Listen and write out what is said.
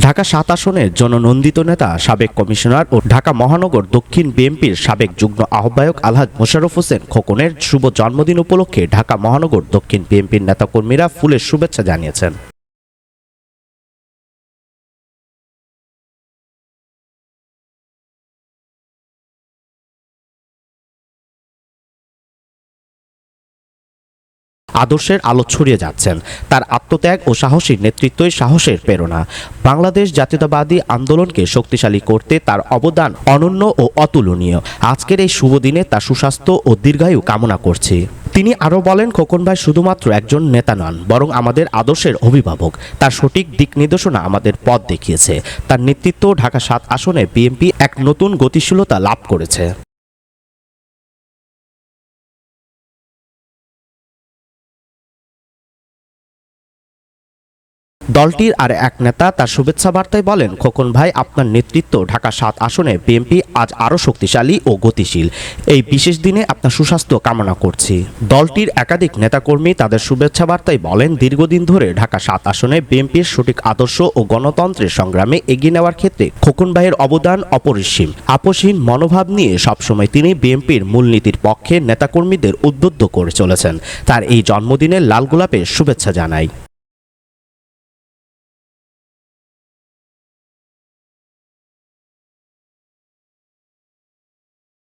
ঢাকা সাত আসনের জননন্দিত নেতা, সাবেক কমিশনার ও ঢাকা মহানগর দক্ষিণ বিএনপির সাবেক যুগ্ম আহ্বায়ক আলহাজ মোশারফ হোসেন খোকনের শুভ জন্মদিন উপলক্ষে ঢাকা মহানগর দক্ষিণ বিএনপির নেতাকর্মীরা ফুলের শুভেচ্ছা জানিয়েছেন। আদর্শের আলো ছড়িয়ে যাচ্ছেন। তার আত্মত্যাগ ও সাহসী নেতৃত্বই সাহসের প্রেরণা। বাংলাদেশ জাতীয়তাবাদী আন্দোলনকে শক্তিশালী করতে তার অবদান অনন্য ও অতুলনীয়। আজকের এই শুভ দিনে তার সুস্বাস্থ্য ও দীর্ঘায়ু কামনা করছি। তিনি আরও বলেন, খোকন ভাই শুধুমাত্র একজন নেতা নন, বরং আমাদের আদর্শের অভিভাবক। তার সঠিক দিক নির্দেশনা আমাদের পথ দেখিয়েছে। তার নেতৃত্ব ঢাকা সাত আসনে বিএনপি এক নতুন গতিশীলতা লাভ করেছে। দলটির আর এক নেতা তার শুভেচ্ছা বার্তায় বলেন, খোকন ভাই, আপনার নেতৃত্ব ঢাকা সাত আসনে বিএনপি আজ আরও শক্তিশালী ও গতিশীল। এই বিশেষ দিনে আপনার সুস্বাস্থ্য কামনা করছি। দলটির একাধিক নেতাকর্মী তাদের শুভেচ্ছা বার্তায় বলেন, দীর্ঘদিন ধরে ঢাকা সাত আসনে বিএনপির সঠিক আদর্শ ও গণতন্ত্রের সংগ্রামে এগিয়ে নেওয়ার ক্ষেত্রে খোকন ভাইয়ের অবদান অপরিসীম। আপোষহীন মনোভাব নিয়ে সবসময় তিনি বিএনপির মূলনীতির পক্ষে নেতাকর্মীদের উদ্বুদ্ধ করে চলেছেন। তার এই জন্মদিনে লাল গোলাপের শুভেচ্ছা জানাই।